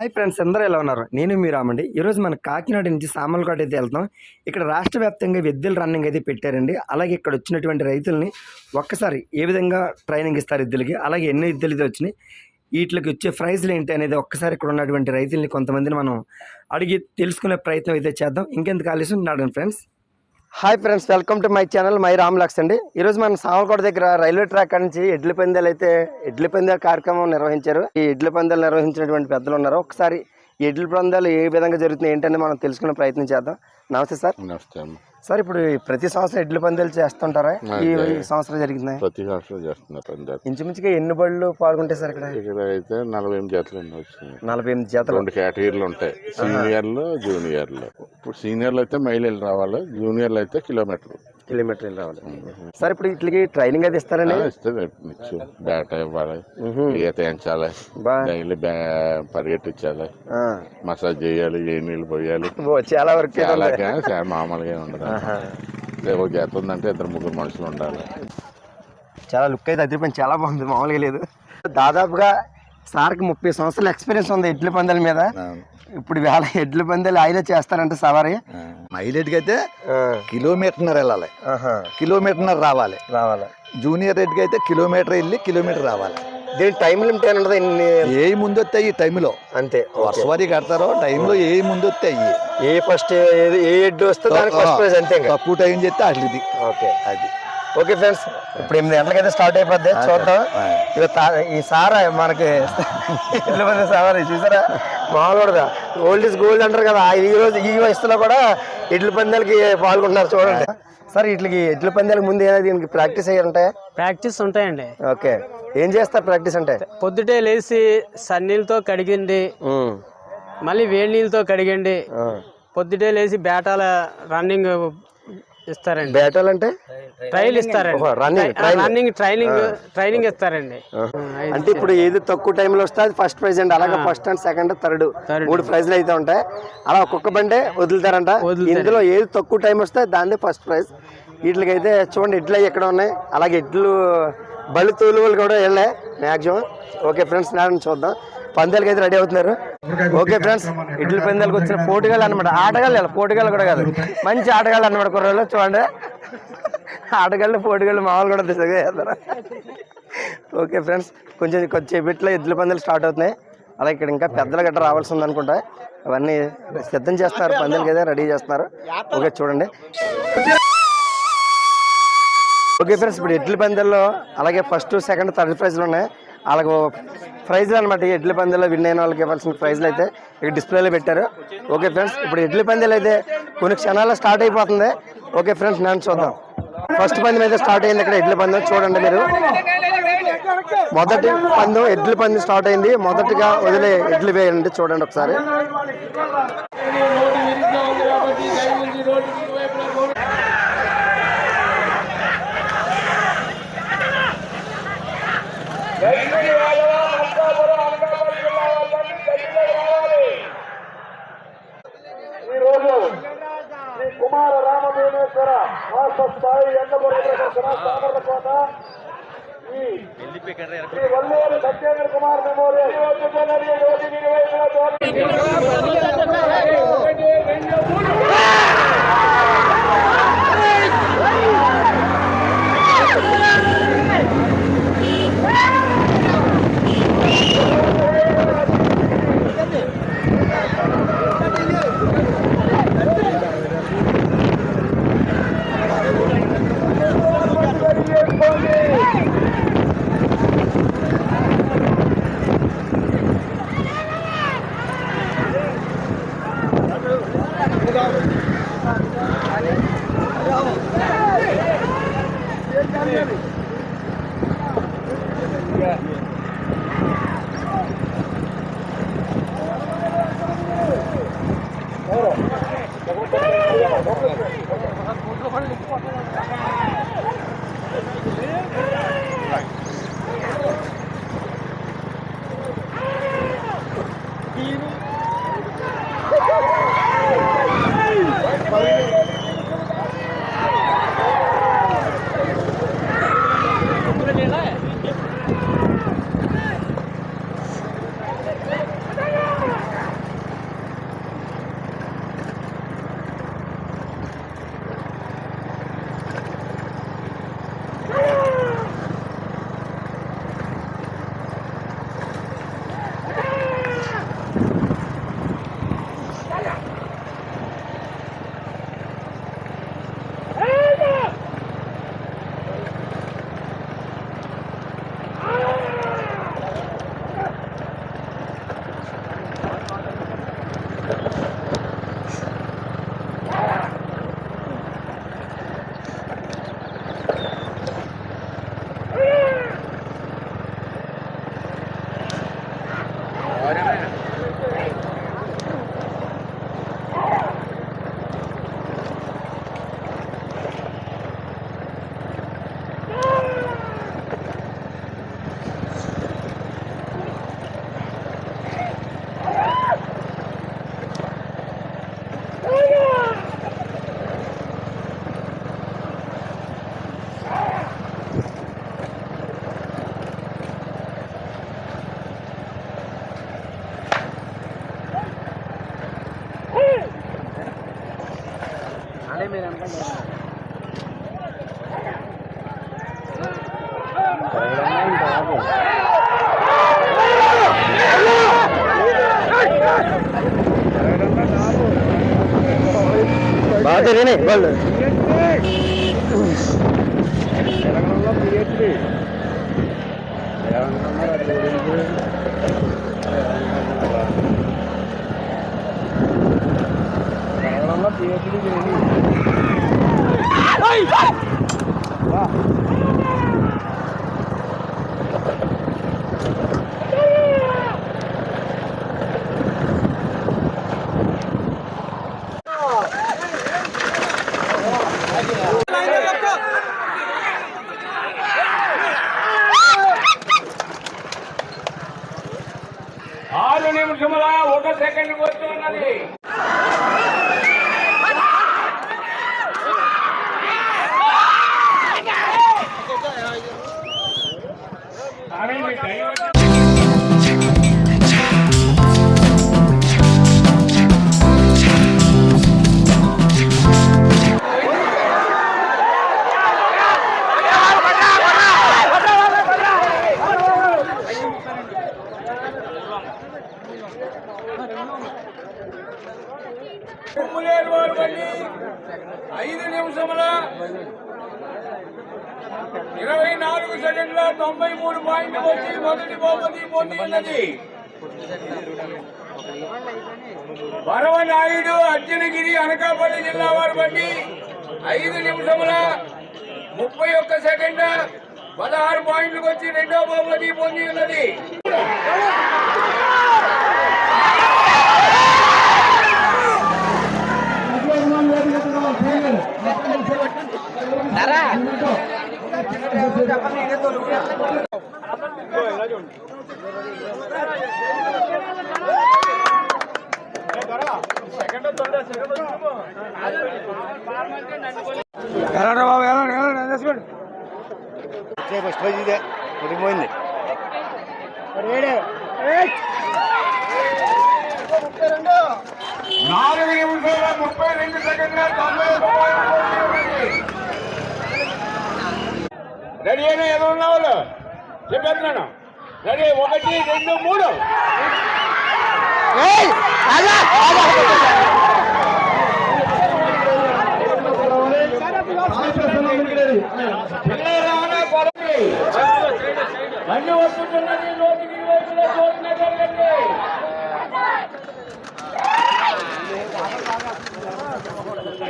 Hi friends అందరూ ఎలా ఉన్నారు? నేను మీ రామండి. ఈరోజు మనం కాకినాడ నుంచి సామలకోట అయితే వెళ్తాం. ఇక్కడ రాష్ట్ర వ్యాప్తంగా ఎద్దుల రన్నింగ్ అయితే పెట్టారండి. అలాగే ఇక్కడ వచ్చినటువంటి రైతుల్ని ఒక్కసారి ఏ విధంగా ట్రైనింగ్ ఇస్తారు ఎద్దులకి అలాగే ఎన్ని ఎద్దులు అయితే వచ్చినాయి? వీటికి వచ్చే ప్రైజ్లు ఏంటి అనేది ఒక్కసారి ఇక్కడ ఉన్నటువంటి రైతుల్ని కొంతమందిని మనం అడిగి తెలుసుకునే ప్రయత్నం అయితే చేద్దాం. ఇంకెందుకు ఆలస్యం? నాడండి friends. Hi friends welcome to my channel my రామ్లాక్స్ అండి. ఈరోజు మనం సామలకోట దగ్గర రైల్వే ట్రాక్ నుంచి ఎడ్ల పందాలు అయితే ఎడ్ల పందాల కార్యక్రమం నిర్వహించారు. ఈ ఎడ్ల పందాలు నిర్వహించినటువంటి పెద్దలు ఉన్నారు. ఒకసారి ఎడ్ల పందాలు ఏ విధంగా జరుగుతున్నాయి ఏంటని మనం తెలుసుకునే ప్రయత్నం చేద్దాం. నమస్తే సార్. నమస్తే సార్ ఇప్పుడు ప్రతి సంవత్సరం ఎడ్ల పందాలు చేస్తుంటారా? ఈ సంవత్సరం జరిగింది? ప్రతి సంవత్సరం చేస్తున్నారు పందాలు. ఇంచుమించుగా ఎన్ని బళ్ళు పాల్గొంటాయి సార్ ఇక్కడ? ఇక్కడ అయితే నలభై ఎనిమిది జతలు వచ్చినాయి. నలభై ఎనిమిది జతలు. రెండు కేటగిరీలు ఉంటాయి. సీనియర్లు జూనియర్లు. ఇప్పుడు సీనియర్లు అయితే మైళ్ళు రావాలి జూనియర్లు అయితే కిలోమీటర్ కిలోమీటర్లు రావాలి. సార్ ఇప్పుడు వీటికి ట్రైనింగ్ అది ఇస్తారండి ఇస్తే ఇచ్చు బ్యాట ఇవ్వాలి. ఈత ఎంచాలి డైలీ పరిగెట్టించాలి. మసాజ్ చేయాలి ఏ నీళ్ళు పోయాలి. చాలా వరకు. చాలా మామూలుగా ఉండదు. ఒక జత ఉందంటే ఇద్దరు ముగ్గురు మనుషులు ఉండాలి. చాలా లుక్ అయితే అదిరిపోయింది. చాలా బాగుంది. మామూలుగా లేదు. దాదాపుగా సార్కి ముప్పై సంవత్సరాల ఎక్స్పీరియన్స్ ఉంది ఎడ్ల పందాల మీద. ఇప్పుడు వేళ ఎడ్ల పందాలు ఆయనే చేస్తారంటే సవారీ. మైలేజ్కి అయితే కిలోమీటర్నర వెళ్ళాలి. కిలోమీటర్నర రావాలి. రావాలి? జూనియర్ రేట్కి అయితే కిలోమీటర్ వెళ్ళి కిలోమీటర్ రావాలి. దీని టైం లిమిట్ ఇన్ని? ఏ ముందు వస్తాయి ఈ టైంలో? అంతే వర్షవారి కడతారో టైంలో ఏ ముందు వస్తాయి ఏ ఫస్ట్ ఏ ఎడ్డు వస్తే దానికి ఫస్ట్ ప్రైజ్ అంతే తక్కువ టైం చేస్తే అట్లది. ఓకే. అది. ఓకే ఫ్రెండ్స్ ఇప్పుడు ఎనిమిది గంటలకైతే స్టార్ట్ అయిపోద్ది. చూద్దాం. ఇక ఈ సారా మనకి ఎట్ల మంది సారా చూసారా? మామూలుగా ఓల్డ్ ఇస్ గోల్డ్ అంటారు కదా ఈ రోజు ఈ వయసులో కూడా ఎడ్ల పందాలకి పాల్గొంటున్నారు చూడండి. సార్ వీటికి ఎడ్ల పందాలకు ముందు ఏదైనా దీనికి ప్రాక్టీస్ అయ్యి ఉంటాయా ప్రాక్టీస్ ఉంటాయండి. ఓకే. ఏం చేస్తారు ప్రాక్టీస్ అంటే? పొద్దుటే లేచి సన్నీళ్ళతో కడిగిండి ఉమ్, మళ్ళీ వేడి నీళ్ళతో కడిగండి. పొద్దుటే లేచి బేటాల రన్నింగ్ ఇస్తారండి. బ్యాటల్ అంటే ట్రైల్ ఇస్తారండి. రన్నింగ్, ట్రై- రన్నింగ్ ట్రైనింగ్ ట్రైనింగ్ ఇస్తారండి. అంటే ఇప్పుడు ఏది తక్కువ టైంలో వస్తే అది ఫస్ట్ ప్రైజ్ అండి. అలాగే ఫస్ట్ అండ్ సెకండ్ థర్డ్. మూడు ప్రైజ్లు అయితే ఉంటాయి. అలా ఒక్కొక్క బండే వదులుతారంట. వదులుతారు. ఇందులో ఏది తక్కువ టైం వస్తే దాన్ని ఫస్ట్ ప్రైజ్ వీటికైతే చూడండి అవి ఎక్కడ ఉన్నాయి. అలాగే ఎడ్లు బళ్ళు తోలువలు కూడా వెళ్ళాయి మ్యాక్సిమం ఓకే ఫ్రెండ్స్ నేను చూద్దాం. పందాలకి అయితే రెడీ అవుతున్నారు. ఓకే ఫ్రెండ్స్ ఇడ్ల పందాలకు వచ్చిన పోటుగాళ్ళు అనమాట ఆటగాళ్ళు ఇలా పోటుగాళ్ళు కూడా కాదు. మంచి ఆటగాళ్ళు అనమాట కుర్రలు చూడండి. ఆటగాళ్ళు పోటుగాళ్ళు మామూలు కూడా చేస్తారు ఓకే ఫ్రెండ్స్ కొంచెం కొద్దిసేపట్లో ఎద్దుల పందాలు స్టార్ట్ అవుతున్నాయి. అలా ఇక్కడ ఇంకా పెద్దలు గట్రా రావాల్సి ఉంది అనుకుంటా. అవన్నీ సిద్ధం చేస్తున్నారు పందాలకి అయితే రెడీ చేస్తున్నారు. ఓకే చూడండి. ఓకే ఫ్రెండ్స్ ఇప్పుడు ఎడ్ల పందాల్లో అలాగే ఫస్ట్ సెకండ్ థర్డ్ ప్రైజ్లు ఉన్నాయి. అలాగే ప్రైజ్లు అనమాట ఎడ్ల పందాల్లో విన్ అయిన వాళ్ళకి ఇవ్వాల్సిన ప్రైజ్లు అయితే ఇక్కడ డిస్ప్లేలో పెట్టారు. ఓకే ఫ్రెండ్స్ ఇప్పుడు ఎడ్ల పందెలు అయితే కొన్ని క్షణాల్లో స్టార్ట్ అయిపోతుంది. ఓకే ఫ్రెండ్స్ నేను చూద్దాం. ఫస్ట్ పందెం అయితే స్టార్ట్ అయింది ఇక్కడ ఎడ్ల పందెం. చూడండి మీరు. మొదటి పందెం ఎడ్ల పందెం స్టార్ట్ అయింది. మొదటిగా వదిలే ఎడ్లు వేయండి. చూడండి ఒకసారి. Tiro. బాగా తిరిగినాయి వాళ్ళు సెకండ్ వచ్చి ఉన్నది స్వామి, కుమ్ములేరు వారు బండి ఐదు నిమిషముల ఇరవై నాలుగు సెకండ్ల తొంభై మూడు పాయింట్ వచ్చి మొదటి బహుమతి పొంది ఉన్నది వరవనాయుడు అర్జునగిరి అనకాపల్లి జిల్లా వారి బండి ఐదు నిమిషముల ముప్పై ఒక్క సెకండ్ పదహారు పాయింట్లకు వచ్చి రెండో బహుమతి పొంది ఉన్నది నాలుగు నిమిషాల ముప్పై రెండు సెకండ్ల తొంభై ఒక్క పాయింట్ వచ్చి ఉన్నది. రెడీ అయినా ఏదో ఉన్న వాళ్ళు. చెప్పేస్తున్నాను రెడీ ఒకటి రెండు మూడు. వస్తున్నది నోటికి ఇరువైపులా చూడనే జరగండి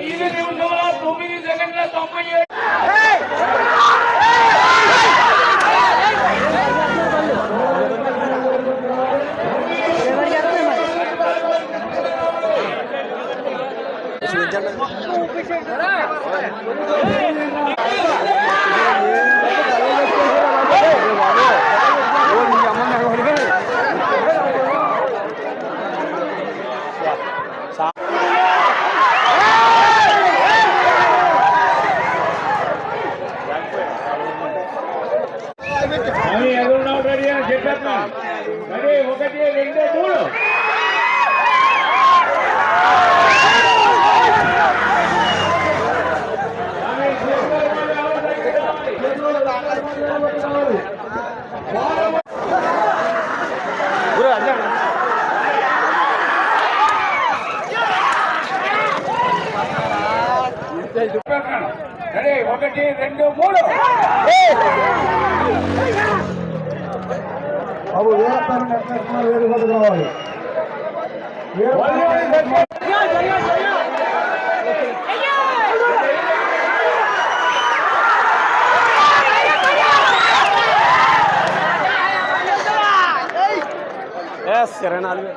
ఐదు నిమిషాల తొమ్మిది సెకండ్ల తొంభై ఏడు అవి ఎదురున్నావు రెడీ అని చెప్పేస్తున్నా రెడీ ఒకటి రెండు మూడు రెడీ ఒకటి రెండు మూడు ఎస్ ఇరవై నాలుగు